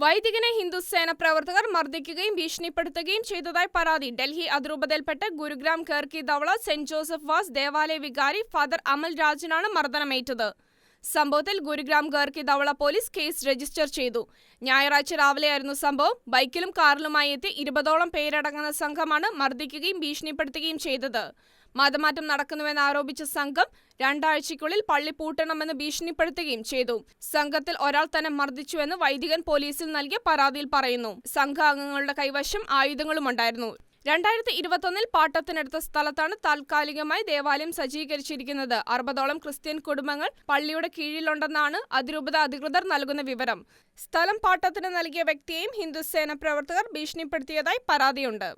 വൈദികനെ ഹിന്ദുസേന പ്രവർത്തകർ മർദ്ദിക്കുകയും ഭീഷണിപ്പെടുത്തുകയും ചെയ്തതായി പരാതി. Delhi അതിരൂപതയിൽപ്പെട്ട Gurugram Kherki Daula Saint Joseph Vaz ദേവാലയ വികാരി ഫാദർ അമൽ രാജനാണ് മർദ്ദനമേറ്റത്. സംഭവത്തിൽ Gurugram Kherki Daula police case register ചെയ്തു. ഞായറാഴ്ച രാവിലെയായിരുന്നു സംഭവം. ബൈക്കിലും കാറിലുമായി എത്തി ഇരുപതോളം പേരടങ്ങുന്ന സംഘമാണ് മർദ്ദിക്കുകയും ഭീഷണിപ്പെടുത്തുകയും ചെയ്തത്. മതമാറ്റം നടക്കുന്നുവെന്ന് ആരോപിച്ച സംഘം രണ്ടാഴ്ചയ്ക്കുള്ളിൽ പള്ളി പൂട്ടണമെന്ന് ഭീഷണിപ്പെടുത്തുകയും ചെയ്തു. സംഘത്തിൽ ഒരാൾ തന്നെ മർദ്ദിച്ചുവെന്ന് വൈദികൻ പോലീസിൽ നൽകിയ പരാതിയിൽ പറയുന്നു. സംഘാംഗങ്ങളുടെ കൈവശം ആയുധങ്ങളുമുണ്ടായിരുന്നു. രണ്ടായിരത്തി ഇരുപത്തൊന്നിൽ പാട്ടത്തിനടുത്ത സ്ഥലത്താണ് താൽക്കാലികമായി ദേവാലയം സജ്ജീകരിച്ചിരിക്കുന്നത്. അറുപതോളം ക്രിസ്ത്യൻ കുടുംബങ്ങൾ പള്ളിയുടെ കീഴിലുണ്ടെന്നാണ് അതിരൂപത അധികൃതർ നൽകുന്ന വിവരം. സ്ഥലം പാട്ടത്തിന് നൽകിയ വ്യക്തിയെയും ഹിന്ദുസേന പ്രവർത്തകർ ഭീഷണിപ്പെടുത്തിയതായി പരാതിയുണ്ട്.